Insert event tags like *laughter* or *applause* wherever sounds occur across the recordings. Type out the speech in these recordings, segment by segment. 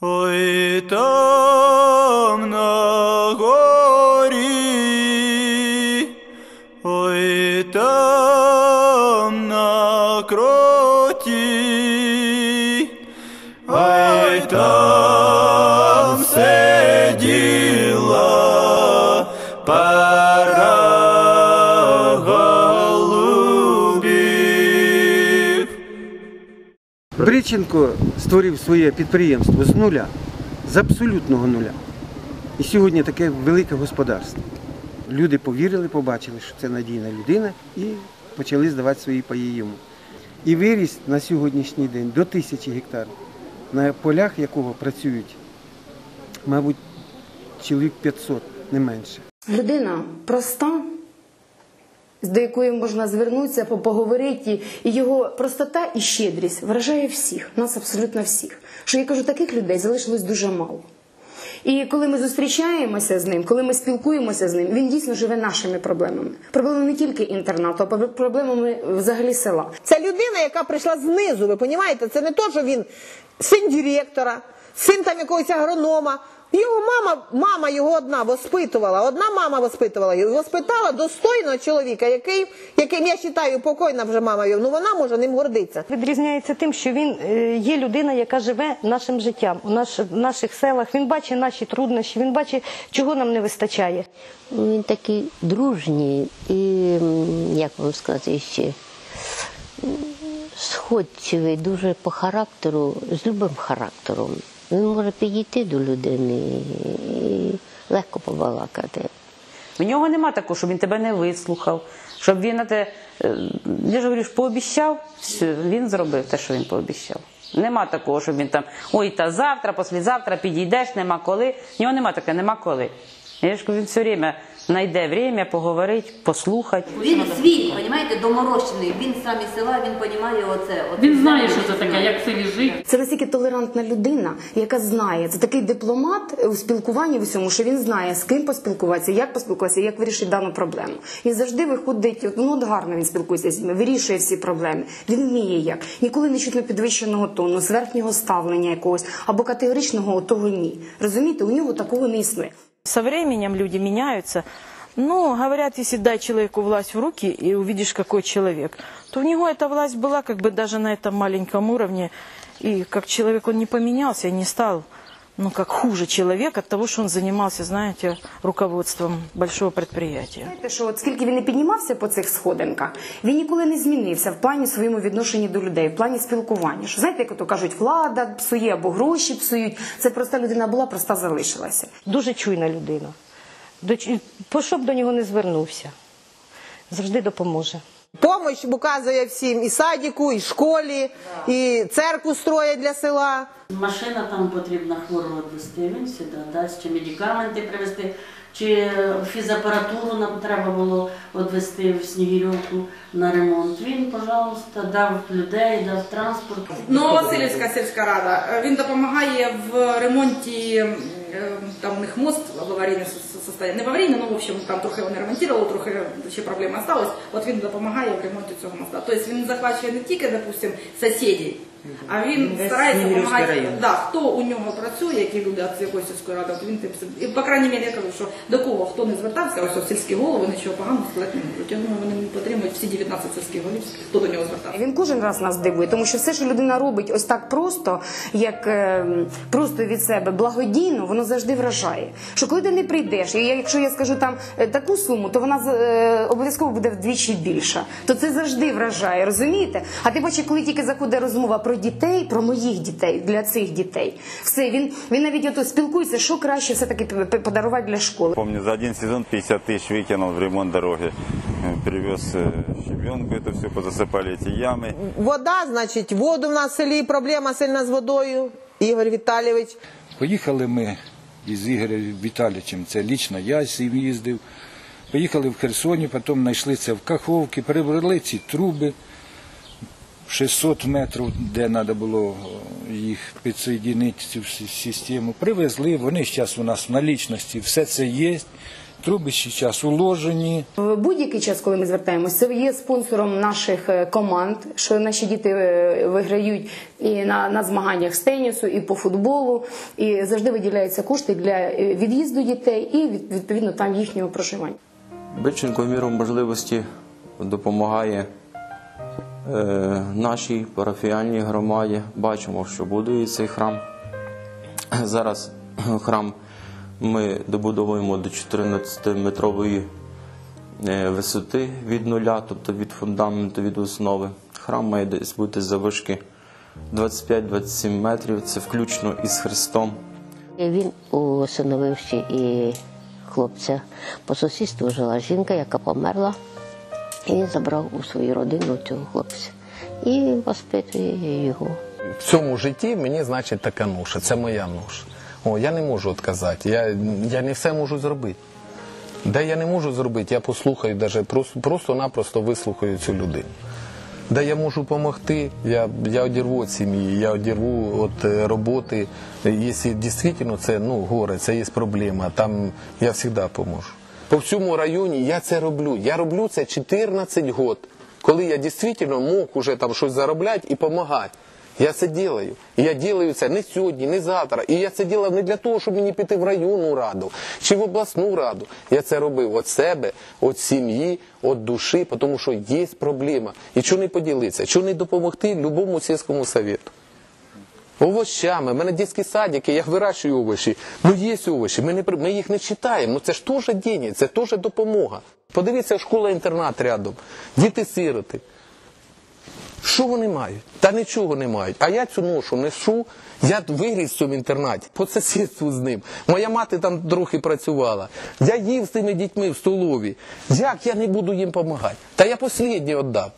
Ой Бриченко створив своє підприємство з нуля, з абсолютного нуля. І сьогодні таке велике господарство. Люди повірили, побачили, що це надійна людина, і почали здавати свої паї йому. І виріс на сьогоднішній день до тисячі гектарів, на полях якого працюють, мабуть, чоловік 500, не менше. Людина проста, до якої можна звернутися, по- поговорити, і його простота і щедрість вражає всіх, нас абсолютно всіх. Що я кажу, таких людей залишилось дуже мало. І коли ми зустрічаємося з ним, коли ми спілкуємося з ним, він дійсно живе нашими проблемами. Проблемами не тільки інтернату, а проблемами взагалі села. Це людина, яка прийшла знизу, ви розумієте? Це не то, що він син директора, син там якогось агронома. Його мама, мама його одна воспитувала, одна мама воспитувала його, воспитала достойного чоловіка, який, яким я вважаю, покойна вже мама його, ну вона може ним гордитися. Відрізняється тим, що він е, є людина, яка живе нашим життям у наш, в наших селах. Він бачить наші труднощі, він бачить, чого нам не вистачає. Він такий дружній і, як вам сказати ще, сходчивий, дуже по характеру, з любим характером. Він може підійти до людини і легко побалакати. В нього нема такого, щоб він тебе не вислухав, щоб він на те, е, я ж говорю, пообіщав, все, він зробив те, що він пообіщав. Нема такого, щоб він там ой, та завтра, послізавтра підійдеш, нема коли. В нього нема таке, нема коли. Я ж кажу, він все время знайде время поговорити, послухати. Він свій, розумієте, доморощений. Він сам із села, він розуміє оце. оце Він знає, що це таке, як в селі жити. Це настільки толерантна людина, яка знає. Це такий дипломат у спілкуванні в усьому, що він знає, з ким поспілкуватися, як поспілкуватися, як вирішити дану проблему. І завжди виходить, от, ну от гарно він спілкується з ними, вирішує всі проблеми. Він вміє як. Ніколи не чутно підвищеного тону, зверхнього ставлення якогось або категоричного того ні. Розумієте, у нього такого не існує. Со временем люди меняются. Ну, говорят, если дай человеку власть в руки и увидишь, какой человек, то у него эта власть была как бы даже на этом маленьком уровне. И как человек он не поменялся не стал, ну, как хуже человек от того, что он занимался, знаете, руководством большого предприятия. Знаєте, що от скільки він не піднімався по цих сходинках, він ніколи не змінився в плані своєму відношенні до людей, в плані спілкування. Що знаєте, як то кажуть, влада псує або гроші псують. Це проста людина була, проста залишилася. Дуже чуйна людина. До, по що б до нього не звернувся, завжди допоможе. Помощь показує всім і садіку, і школі, і церкву строять для села. Машина там потрібна хворого відвести, він сюди дасть, чи медикаменти привезти, чи фізапаратуру нам треба було відвести в Снігирівку на ремонт. Він, пожалуйста, дав людей, дав транспорт. Нововасилівська сільська рада. Він допомагає в ремонті. Е, Там у них мост в аварійне состояние. Не в аварійне, ну в общем там трохи вони ремонтували, трохи ще проблеми осталось. От він допомагає в ремонті цього моста. Тобто він захвачує не тільки, допустим, сусідів, а він старається допомагати. Да, хто у нього працює, які люди з якоїсь сільської ради, от він тим і по крайній мірі я кажу, що до кого хто не звертався, ось от сільські голови нічого поганого сказати не можуть. Я думаю, вони не підтримують всі 19 сільських голів, хто до нього звертався. Він кожен раз нас дивує, тому що все, що людина робить ось так просто, як е, просто від себе благодійно, воно завжди вражає. Що коли ти не прийдеш, і я- якщо я скажу там е, таку суму, то вона з- е, обов'язково буде вдвічі більша. То це завжди вражає, розумієте? А ти бачиш, коли тільки заходить розмова про дітей, про моїх дітей, для цих дітей, все він він навіть ото спілкується, що краще все таки подарувати для школи. Помню, за один сезон 50 тысяч выкинул в ремонт дороги. Э, Привез э, щебенку, это все позасыпали эти ямы. Вода, значить, воду в нас в селі, проблема сильна з водою. Ігор Віталійович. Поїхали ми із Ігорем Віталійовичем, це лічно я з ним їздив. Поїхали в Херсоні, потім знайшли це в Каховці, прибрали ці труби 600 метрів, де треба було е, їх підсоєдинити цю систему. Привезли, вони зараз у нас в налічності, все це є. Труби зараз уложені. В будь-який час, коли ми звертаємося, це є спонсором наших е, команд, що наші діти е, виграють і на, на змаганнях з тенісу, і по футболу, і завжди виділяються кошти для від'їзду дітей і від- відповідно там їхнього проживання. Биченко в міру можливості допомагає нашій парафіальній громаді. Бачимо, що будує цей храм. Зараз храм ми добудовуємо до 14-метрової е, висоти від нуля, тобто від фундаменту, від основи. Храм має десь бути завишки 25-27 метрів, це включно із хрестом. І Він усиновив і хлопця. По сусідству жила жінка, яка померла. І забрав у свою родину цього хлопця і воспитує його. в цьому житті мені значить така ноша, це моя ноша. О, я не можу відказати, я, я не все можу зробити. Де я не можу зробити, я послухаю, даже просто, просто-напросто вислухаю цю людину. Де я можу допомогти, я, я одірву від сім'ї, я одірву від е, роботи. Якщо дійсно це ну, горе, це є проблема, там я завжди поможу. По всьому районі я це роблю. Я роблю це 14 років, коли я дійсно мог уже там щось заробляти і допомагати. Я це делаю. І я делаю це не сьогодні, не завтра. І я це делав не для того, щоб мені піти в районну раду чи в обласну раду. Я це робив від себе, від сім'ї, від душі, тому що є проблема. І чого не поділитися, чого не допомогти любому сільському совету. Овощами, в мене дитячі садики, я вирощую овочі. Ну є овочі, ми, не, ми їх не читаємо. Ну це ж теж день, це теж допомога. Подивіться, школа-інтернат рядом, діти-сироти. Що вони мають? Та нічого не мають. А я цю ношу несу, я виріс в цьому інтернаті, по сусідству з ним. Моя мати там трохи працювала. Я їв з цими дітьми в столові. Як я не буду їм допомагати? Та я останнє віддав.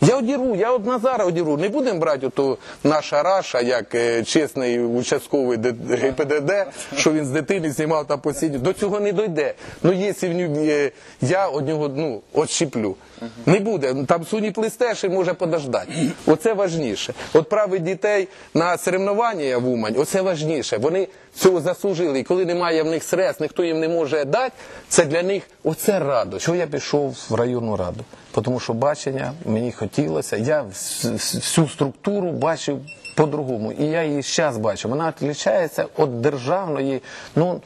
Я одіру, я от Назара одіру. Не будемо брати ото наша раша, як е, чесний участковий Д- ГПДД, що він з дитини знімав та посідню. До цього не дойде. Ну, якщо в ню- е, я од нього ну, отщіплю. Не буде. Там суні плестеш і може подождати. Оце важніше. От прави дітей на соревнування в Умань, оце важніше. Вони цього заслужили. І коли немає в них средств, ніхто їм не може дати, це для них оце радо. Чого я пішов в районну раду? Тому що бачення мені хотілося. Я вс- вс- всю структуру бачив по-другому. І я її зараз бачу. Вона відрізняється від державної. ну,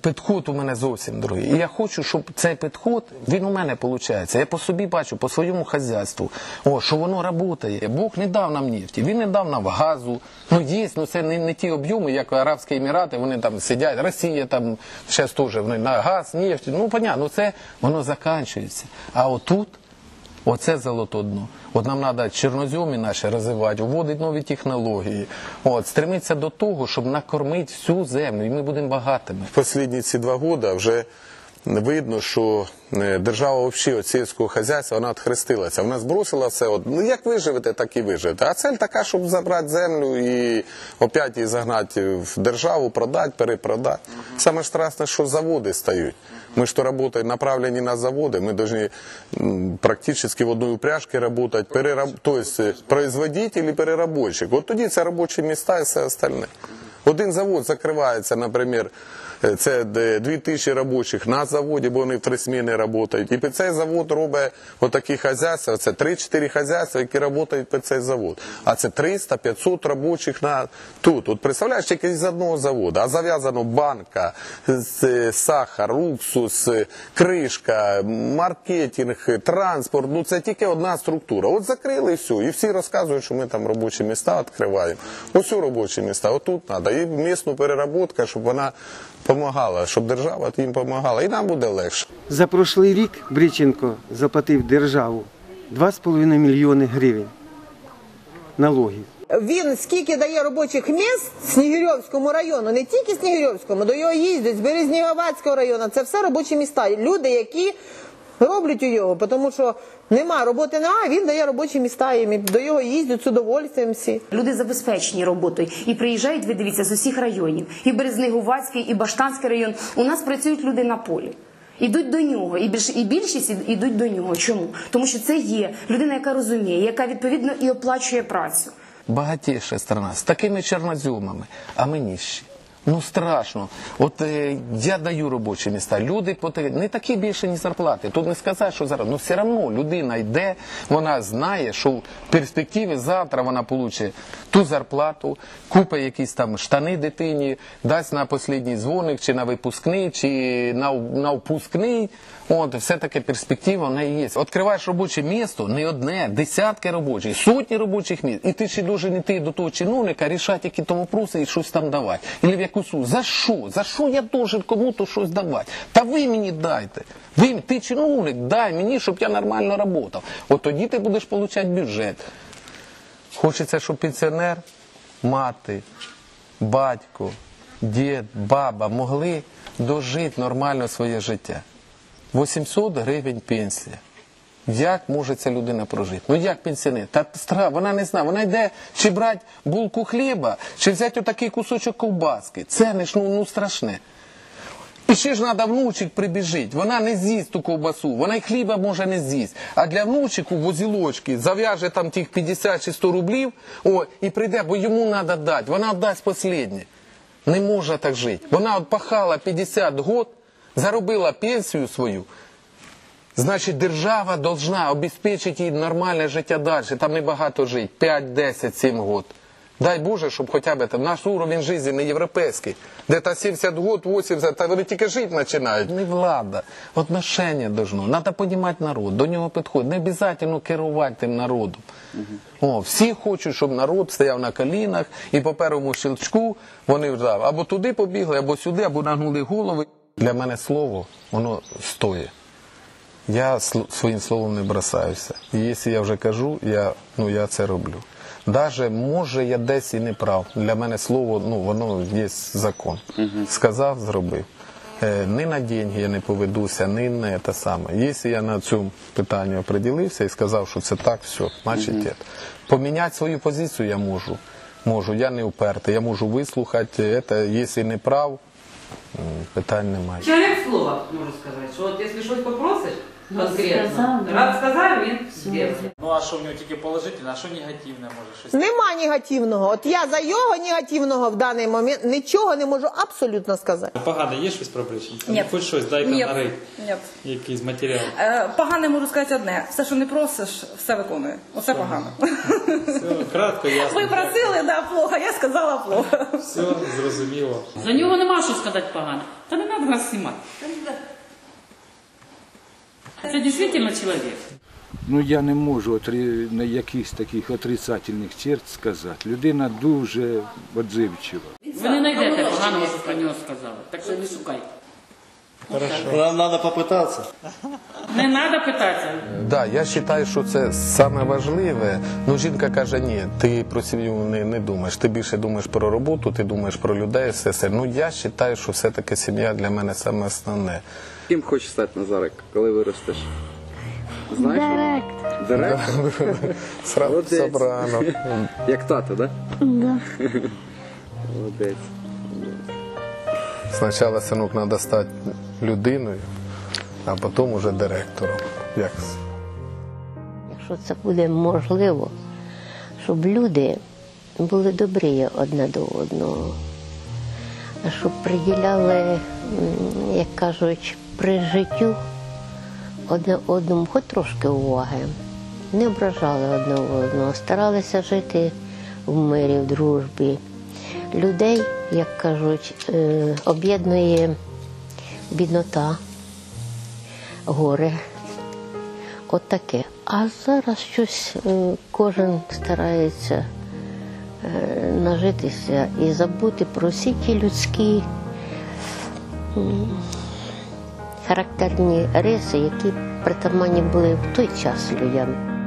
Підход у мене зовсім другий. І я хочу, щоб цей підход, він у мене виходить. Я по собі бачу, по своєму хазяйству, о, що воно працює. Бог не дав нам нефті, він не дав нам газу. Ну є, ну це не, не ті об'єми, як Арабські Емірати, вони там сидять, Росія там зараз теж вони на газ, нефть. Ну, понятно, це воно закінчується. А отут Оце золото дно. От нам треба чорнозьомі наші розвивати, вводити нові технології. От, стремитися до того, щоб накормити всю землю, і ми будемо багатими. Останні ці два роки вже видно, що е, держава взагалі від сільського хазяйства вона відхрестилася. Вона збросила все. От, ну як ви живете, так і ви живете. А цель така, щоб забрати землю і опять її загнати в державу, продати, перепродати. Саме ж страшне, що заводи стають. Мы что работаем направлені на заводы, мы должны м, практически в одной упряжке работать, перераб... то есть э, производитель і переработчик. От тоді це робочі місця і все остальне. Один завод закривається, наприклад, е, це де 2000 робочих на заводі, бо вони в три зміни працюють. І цей завод робить отакі хазяйства, це 3-4 хазяйства, які працюють цей завод. А це 300-500 робочих на тут. От представляєш, тільки з одного заводу, а зав'язано банка, сахар, уксус, кришка, маркетинг, транспорт. Ну це тільки одна структура. От закрили все. І всі розказують, що ми там робочі міста відкриваємо. Ось робочі міста, отут треба. І місну переработка, щоб вона допомагала, щоб держава їм допомагала. І нам буде легше. За прошлий рік Бриченко заплатив державу 2,5 мільйони гривень налогів. Він скільки дає робочих місць Снігирьовському району, не тільки Снігирьовському, до його їздять з Березнігівацького району. Це все робочі міста. Люди, які роблять у його, тому що нема роботи, немає, він дає робочі міста їм. і До його їздять з удовольствием всі. Люди забезпечені роботою і приїжджають, ви дивіться, з усіх районів. І Березнегувацький, і Баштанський район. У нас працюють люди на полі. Ідуть до нього, і більш і більшість ідуть до нього. Чому? Тому що це є людина, яка розуміє, яка відповідно і оплачує працю. Багатіша страна з такими чорноземами, а ми ніщі. Ну страшно. От е, я даю робочі міста. Люди поте- не такі більше, ні зарплати. Тут не сказати, що зараз. Ну все одно людина йде, вона знає, що в перспективі завтра вона получить ту зарплату, купить якісь там штани дитині, дасть на останній дзвоник, чи на випускний, чи на, на впускний. От, все-таки перспектива в неї є. Відкриваєш робоче місто, не одне, десятки робочих, сотні робочих місць. І ти ще должен йти до того чиновника, рішати які там вопроси і щось там давати. Или в якусь су- За що? За що я должен кому-то щось давати? Та ви мені дайте. Ви, ти чиновник, дай мені, щоб я нормально працював. От тоді ти будеш отримати бюджет. Хочеться, щоб пенсіонер, мати, батько, дід, баба могли дожити нормально своє життя. 800 гривень пенсія. Як може ця людина прожити? Ну як пенсіонер? Та стра, вона не знає. Вона йде чи брати булку хліба, чи взяти отакий кусочок ковбаски. Це не ж ну, ну страшне. І ще ж треба внучик прибіжить. Вона не з'їсть ту ковбасу, вона й хліба може не з'їсть. А для внучику возілочки зав'яже там тих 50 чи 100 рублів о, і прийде, бо йому треба дати. Вона дасть останнє. Не може так жити. Вона от пахала 50 год, заробила пенсію свою. Значить, держава должна обезпечити їй нормальне життя далі. Там небагато жити. 5, 10, 7 год. Дай Боже, щоб хоча б там наш уровень життя не європейський. Де та 70 год, 80, та вони тільки жити починають. Не влада. Отношення должно. Треба піднімати народ, до нього підходить. Не обов'язково керувати тим народом. О, всі хочуть, щоб народ стояв на колінах і по першому щелчку вони вже або туди побігли, або сюди, або нагнули голови. Для мене слово, воно стоїть. Я своїм словом не бросаюся. І якщо я вже кажу, я, ну, я це роблю. Даже може я десь і не прав. Для мене слово, ну воно є закон. Сказав, зробив. Е, Ні на деньги я не поведуся, ні на те саме. Якщо я на цьому питанні оприділився і сказав, що це так, все, значить є. Поміняти свою позицію я можу. Можу, я не упертий, я можу вислухати. Це, якщо не прав, питань немає. Человек слова, можу сказати, що от якщо щось попросиш конкретно, раз сказав, він зробив. Ну а що в нього тільки положительне, а що негативне може щось? Нема негативного. От я за його негативного в даний момент нічого не можу абсолютно сказати. Погано, є щось про Бриченка? Ні. Хоч щось, дай-ка. Ні. Якийсь матеріал. Е, Погане можу сказати одне. Все, що не просиш, все виконує. Оце погано. Все, кратко, ясно. Ви просили, да, плохо, я сказала плохо. Все, зрозуміло. За нього нема що сказати погано. Та не треба нас знімати. Це дійсно чоловік. Ну я не можу отри... на якихось таких отрицательних черт сказати. Людина дуже відзивчива. Ви не знайдете поганого, що про нього сказали. Так що не шукайте. Нам надо попытаться. Не треба питатися. Да, я вважаю, що це саме важливе. Ну, жінка каже, ні, ти про сім'ю не, не думаєш. Ти більше думаєш про роботу, ти думаєш про людей, все це. Ну я вважаю, що все-таки сім'я для мене саме основне. Ким хочеш стати Назарик, коли виростеш? Знаєш? Директор. *laughs* Сразу Молодець. собрано. *laughs* Як тато, так? Да. *laughs* Молодець. Спочатку синок треба стати людиною, а потім уже директором. Як Якщо це буде можливо, щоб люди були добрі одне до одного, щоб приділяли, м, як кажуть, при життю одне одному хоч трошки уваги, не ображали одне одного, старалися жити в мирі, в дружбі. Людей, як кажуть, е, об'єднує біднота, горе. От таке. А зараз щось е, кожен старається е, нажитися і забути про всі ті людські характерні риси, які притаманні були в той час людям.